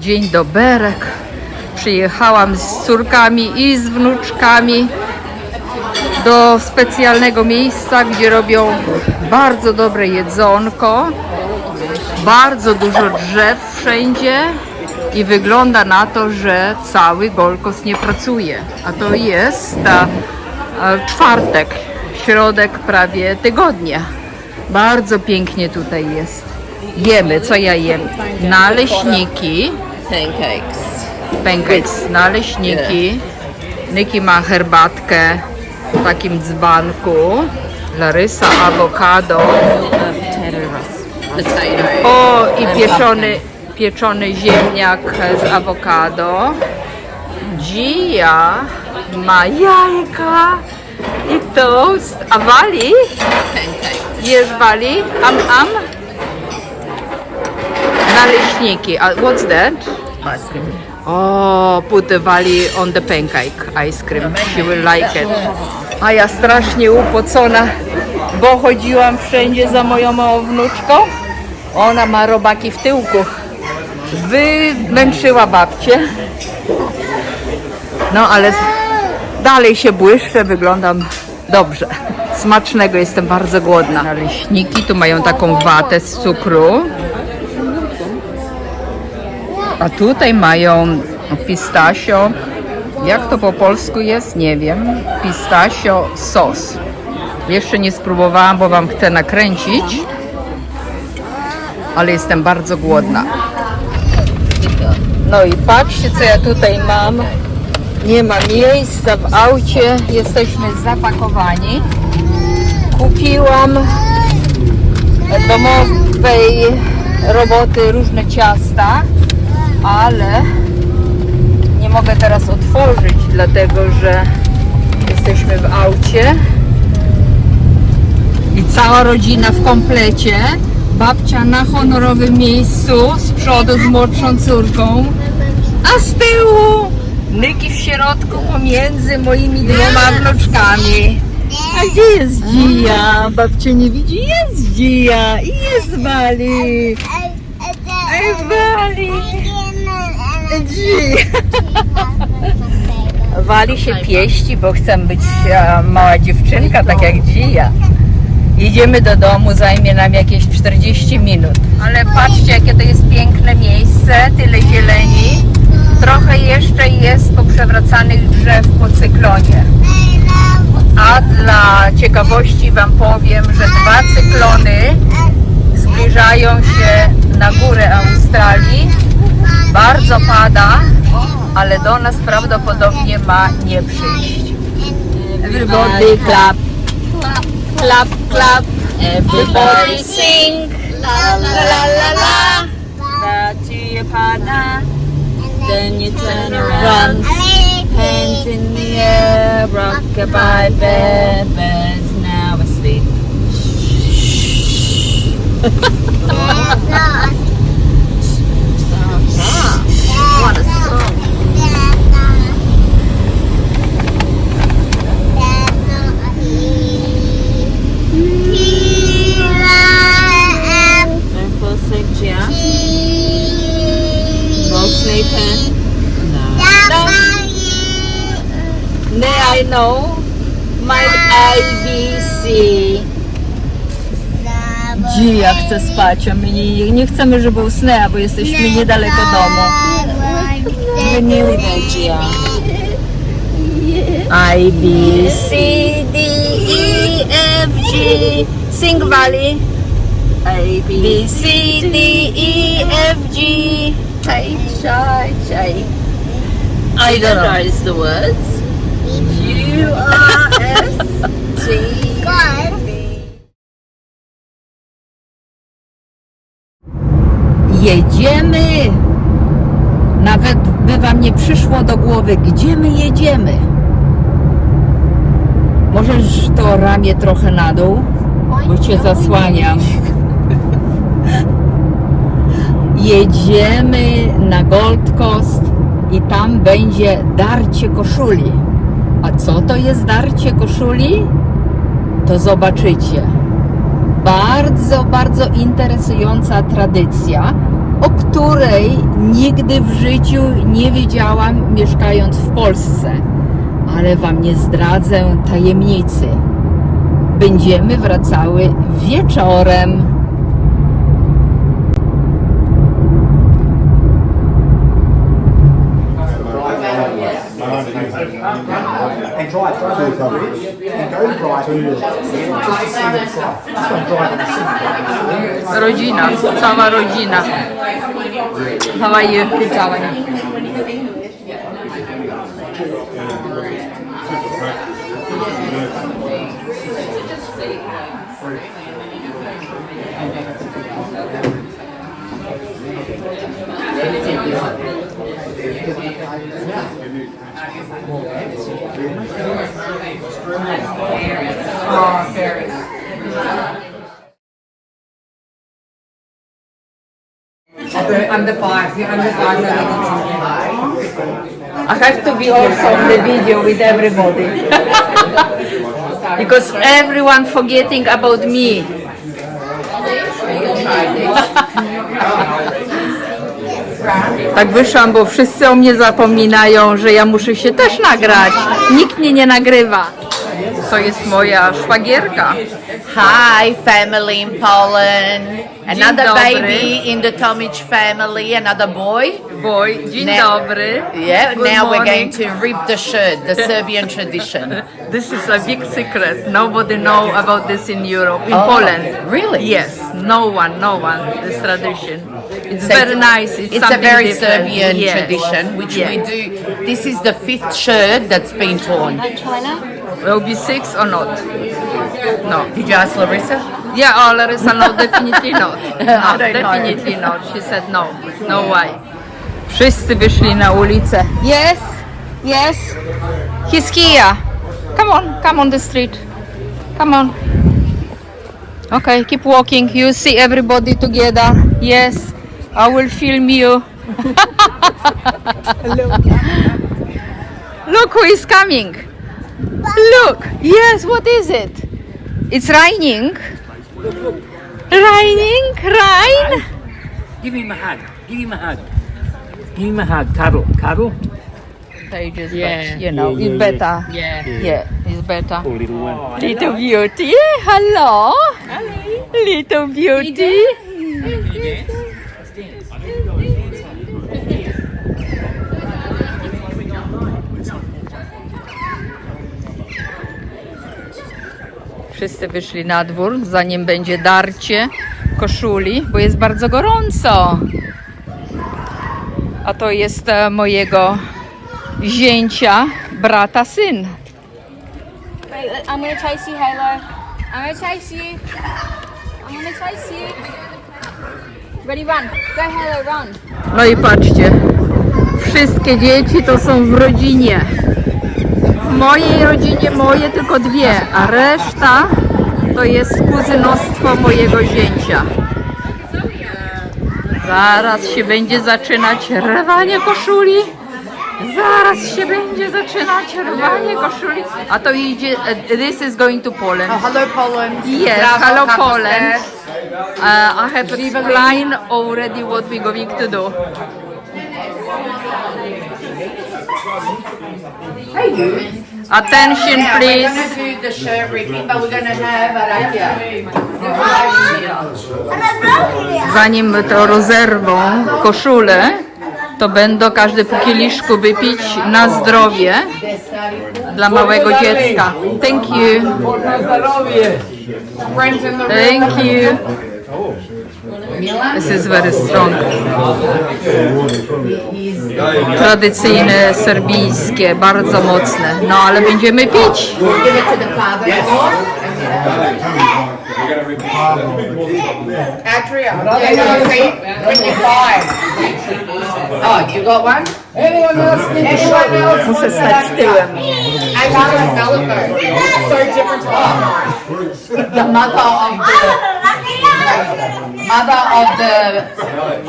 Dzień doberek. Przyjechałam z córkami i z wnuczkami do specjalnego miejsca, gdzie robią bardzo dobre jedzonko. Bardzo dużo drzew wszędzie i wygląda na to, że cały Golkos nie pracuje. A to jest ta, e, czwartek, środek prawie tygodnia. Bardzo pięknie tutaj jest. Jemy, co ja jem? Naleśniki, Pancakes. pancakes, naleśniki. Niki ma herbatkę w takim dzbanku. Larysa awokado. O, i pieczony, pieczony ziemniak z awokado. Gia ma jajka i toast. A Wali? Pancakes. Jesz Wali? Am, am? Naleśniki. A what's that? Ice cream. Oh, put the Wali on the pancake ice cream. She will like it. A ja strasznie upocona, bo chodziłam wszędzie za moją małą wnuczką. Ona ma robaki w tyłku. Wymęczyła babcię. No ale dalej się błyszczę, wyglądam dobrze. Smacznego, jestem bardzo głodna. Naleśniki tu mają taką watę z cukru. A tutaj mają pistachio. Jak to po polsku jest? Nie wiem. Pistachio sos. Jeszcze nie spróbowałam, bo Wam chcę nakręcić. Ale jestem bardzo głodna. No i patrzcie, co ja tutaj mam. Nie ma miejsca w aucie. Jesteśmy zapakowani. Kupiłam domowej roboty różne ciasta, ale nie mogę teraz otworzyć, dlatego że jesteśmy w aucie i cała rodzina w komplecie. Babcia na honorowym miejscu, z przodu z młodszą córką, a z tyłu Nyki w środku pomiędzy moimi dwoma wnuczkami. A gdzie jest Dzija? Babcia nie widzi. Jest Dzija i jest Wali. Ej, Wali. Wali się pieści, bo chcę być e, mała dziewczynka, tak jak Dzija. Idziemy do domu, zajmie nam jakieś 40 minut. Ale patrzcie, jakie to jest piękne miejsce, tyle zieleni. Trochę jeszcze jest poprzewracanych drzew po cyklonie. A dla ciekawości Wam powiem, że dwa cyklony zbliżają się na górę Australii. Bardzo pada, ale do nas prawdopodobnie ma nie przyjść. Everybody clap, clap, clap. Everybody sing. La la la la la. Dati pada. Then you turn around. Hands in the air. Rockabye now asleep. Gia chce spać, a my nie, nie chcemy, żeby usnęła, bo jesteśmy niedaleko domu. You're nearly there, Gia. I, B, C, D, E, F, G. Sing, Valley. A, B, C, D, E, F, G. H, I, J. I don't know. The words. U, R, S, T, Jedziemy! Nawet by wam nie przyszło do głowy, gdzie my jedziemy. Możesz to ramię trochę na dół, bo cię zasłaniam. Jedziemy na Gold Coast i tam będzie darcie koszuli. A co to jest darcie koszuli? To zobaczycie. Bardzo, bardzo interesująca tradycja. O której nigdy w życiu nie wiedziałam mieszkając w Polsce. Ale Wam nie zdradzę tajemnicy. Będziemy wracały wieczorem. site. Just don't drive in the city. Rodzina, cała rodzina. Under five, I have to be also on the video with everybody. because everyone forgetting about me. Tak wyszłam, bo wszyscy o mnie zapominają, że ja muszę się też nagrać. Nikt mnie nie nagrywa. To jest moja szwagierka. Hi, family in Poland. Another dobry. baby in the Tomic family, another boy. Boy, dzień Now- dobry. Yeah, Good now we're morning. going to rip the shirt, the Serbian tradition. This is a big secret. Nobody know about this in Europe, in Oh, Poland. really? Yes, no one, no one. This tradition. It's So very nice. It's, It's a something very different. Serbian Yes. tradition, which Yeah. we do. This is the fifth shirt that's been torn. Will be six or not? No. Did you ask Larissa? Yeah, oh, Larissa, no, definitely not. No, definitely not. She said no, no way. Wszyscy wyszli na ulicę. Yes, yes. He's here. Come on, come on the street. Come on. Okay, keep walking. You see everybody together. Yes, I will film you. Look who is coming. Look. Yes, what is it? It's raining. Raining, rain. Give him a hug. Give him a hug. Give him a hug. Cuddle. Cuddle. Pages, Yeah, but you know, yeah, it's better. Yeah. Yeah, it's better. Poor little one. Oh, little beauty. Hello. Little beauty. Wszyscy wyszli na dwór, zanim będzie darcie koszuli, bo jest bardzo gorąco. A to jest e, mojego zięcia, brata, syn. Wait, I'm gonna chase you, Halo. I'm gonna chase you. I'm gonna chase you. Ready, run. Go, Halo, run. No i patrzcie, wszystkie dzieci to są w rodzinie. W mojej rodzinie moje tylko dwie, a reszta to jest kuzynostwo mojego zięcia. Zaraz się będzie zaczynać rwanie koszuli. Zaraz się będzie zaczynać rwanie koszuli. A to idzie, this is going to Poland. hello, Poland. Yes, hello Poland. Uh, I have explained already what we're going to do. Attention Now, we're please. going to do the shirt but we're going to have. Zanim to rozerwą koszulę, to będą każdy po kieliszku wypić na zdrowie dla małego dziecka. Thank you. Thank you. This is very strong. Tradycyjne, serbijskie, bardzo mocne. No ale będziemy pić. Give it to the father. Atria, yeah, no, see, you buy. Oh, you got one? Anyone else? Anyone else? Muszę stać tyłem. I got a celebrate. So different to us. The mother of the mother of the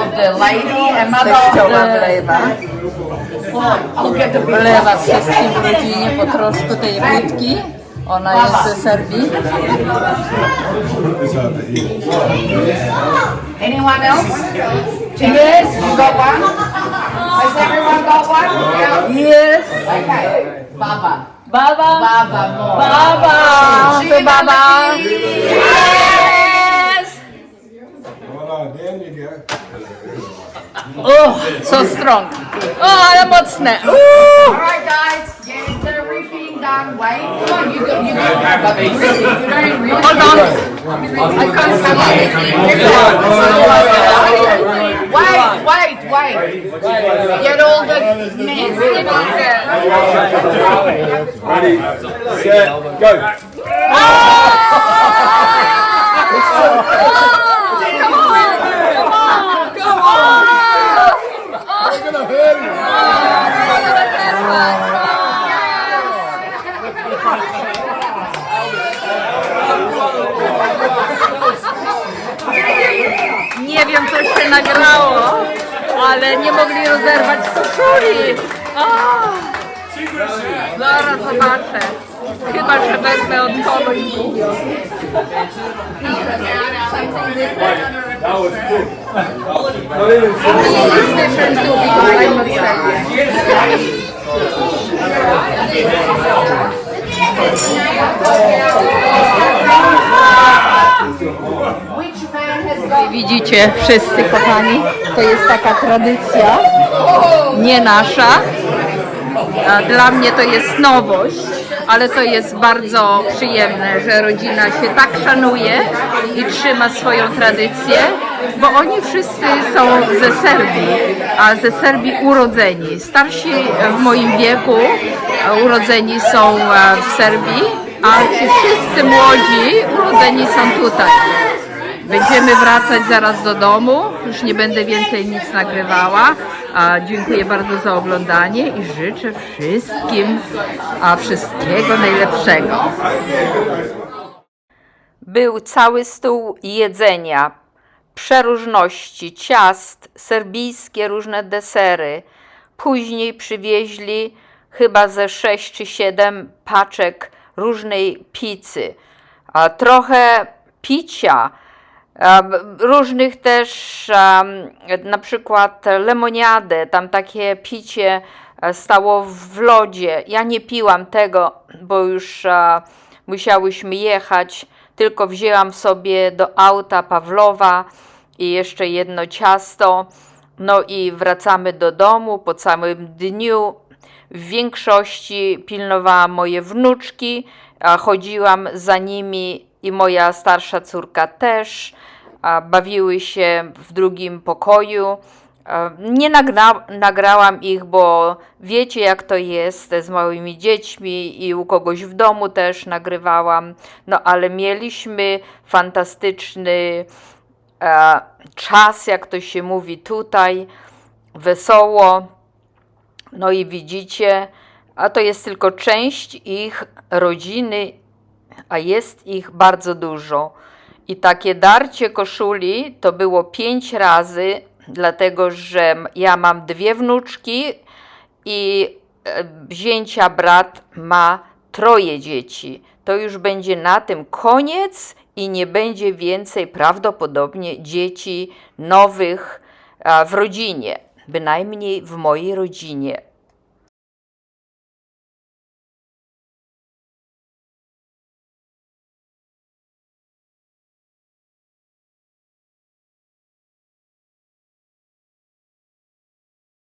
of the lady and mother of the. I'll get the big Wlewa wszystkim w rodzinie po troszku tej wódki. Ona jest ze Serbii. Anyone else? Tigers, you got one? Has everyone got one? Yeah. Yes. Okay. Baba. Baba. Baba. Baba. She To baba. Oh, so strong. O, ale mocne. Uuu. All right, guys. Get into the repeating done. Wait. Come on, you go. You go. You don't really. Hold on. I can't see anything. Wait, wait, wait. Get all the men. Ready, set, go. Nie wiem, co się nagrało, ale nie mogli rozerwać koszuli. Zaraz zobaczę. Chyba, że wezmę od kogoś. That was Widzicie wszyscy, kochani, to jest taka tradycja, nie nasza. Dla mnie to jest nowość, ale to jest bardzo przyjemne, że rodzina się tak szanuje i trzyma swoją tradycję, bo oni wszyscy są ze Serbii, a ze Serbii urodzeni. Starsi w moim wieku e, urodzeni są e, w Serbii, a ci wszyscy młodzi urodzeni są tutaj. Będziemy wracać zaraz do domu. Już nie będę więcej nic nagrywała. A dziękuję bardzo za oglądanie i życzę wszystkim a wszystkiego najlepszego. Był cały stół jedzenia, przeróżności, ciast, serbijskie różne desery. Później przywieźli chyba ze 6 czy 7 paczek różnej pizzy. A trochę picia, różnych też, na przykład lemoniadę, tam takie picie e, stało w lodzie. Ja nie piłam tego, bo już e, musiałyśmy jechać, tylko wzięłam sobie do auta Pawlowa i jeszcze jedno ciasto. No i wracamy do domu po całym dniu. W większości pilnowałam moje wnuczki, chodziłam za nimi i moja starsza córka też. Bawiły się w drugim pokoju. A Nie nagra, nagrałam ich, bo wiecie jak to jest z małymi dziećmi i u kogoś w domu też nagrywałam. No ale mieliśmy fantastyczny e, czas, jak to się mówi tutaj, wesoło. No i widzicie, a to jest tylko część ich rodziny, a jest ich bardzo dużo. I takie darcie koszuli to było pięć razy, dlatego że ja mam dwie wnuczki i e, zięcia brat ma troje dzieci. To już będzie na tym koniec i nie będzie więcej prawdopodobnie dzieci nowych w rodzinie, bynajmniej w mojej rodzinie.